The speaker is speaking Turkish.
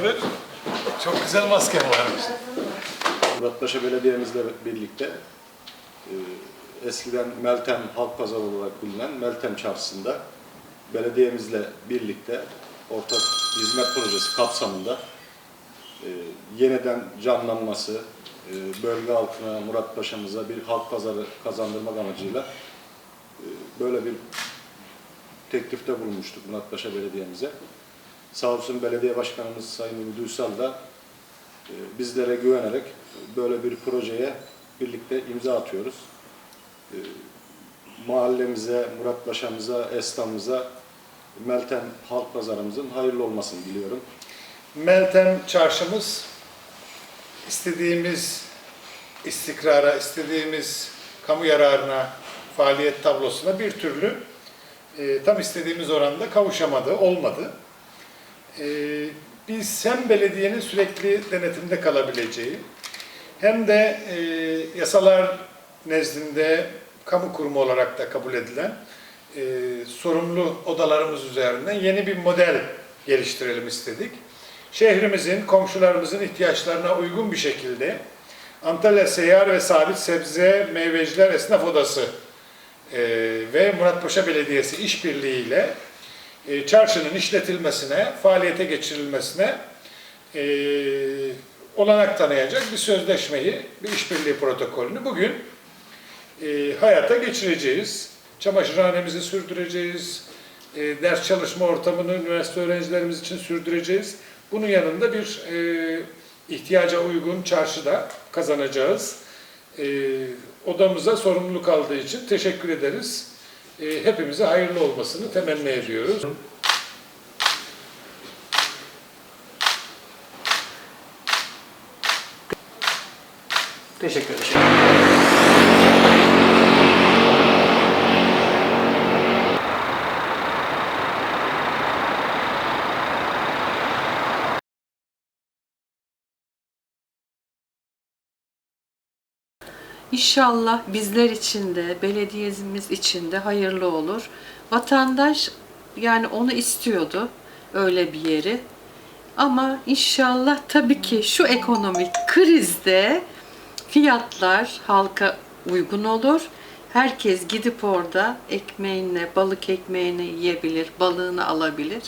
haber? Çok güzel masken varmış. Muratpaşa Belediye'mizle birlikte e, eskiden Meltem Halk Pazarı olarak bilinen Meltem Çarşısı'nda belediyemizle birlikte ortak hizmet projesi kapsamında e, yeniden canlanması, e, bölge halkına, Muratpaşa'mıza bir halk pazarı kazandırmak amacıyla e, böyle bir teklifte bulunmuştuk Muratpaşa Belediye'mize. Sağ olsun belediye başkanımız Sayın Ümit Uysal da e, bizlere güvenerek böyle bir projeye birlikte imza atıyoruz. E, Mahallemize, Muratpaşa'mıza, esnafımıza, Meltem Halk Pazarımızın hayırlı olmasını diliyorum. Meltem çarşımız istediğimiz istikrara, istediğimiz kamu yararına, faaliyet tablosuna bir türlü e, tam istediğimiz oranda kavuşamadı, olmadı. E, biz hem belediyenin sürekli denetimde kalabileceği hem de e, yasalar nezdinde kamu kurumu olarak da kabul edilen e, sorumlu odalarımız üzerinden yeni bir model geliştirelim istedik. Şehrimizin, komşularımızın ihtiyaçlarına uygun bir şekilde Antalya Seyyar ve Sabit Sebze Meyveciler Esnaf Odası e, ve Muratpaşa Belediyesi işbirliğiyle e, çarşının işletilmesine, faaliyete geçirilmesine e, olanak tanıyacak bir sözleşmeyi, bir işbirliği protokolünü bugün e, hayata geçireceğiz. Çamaşırhanemizi sürdüreceğiz. E, ders çalışma ortamını üniversite öğrencilerimiz için sürdüreceğiz. Bunun yanında bir e, ihtiyaca uygun çarşıda kazanacağız. E, odamıza sorumluluk aldığı için teşekkür ederiz. E, hepimize hayırlı olmasını temenni ediyoruz. Teşekkür ederim. İnşallah bizler için de, belediyemiz için de hayırlı olur. Vatandaş yani onu istiyordu öyle bir yeri. Ama inşallah tabii ki şu ekonomik krizde fiyatlar halka uygun olur. Herkes gidip orada ekmeğini, balık ekmeğini yiyebilir, balığını alabilir.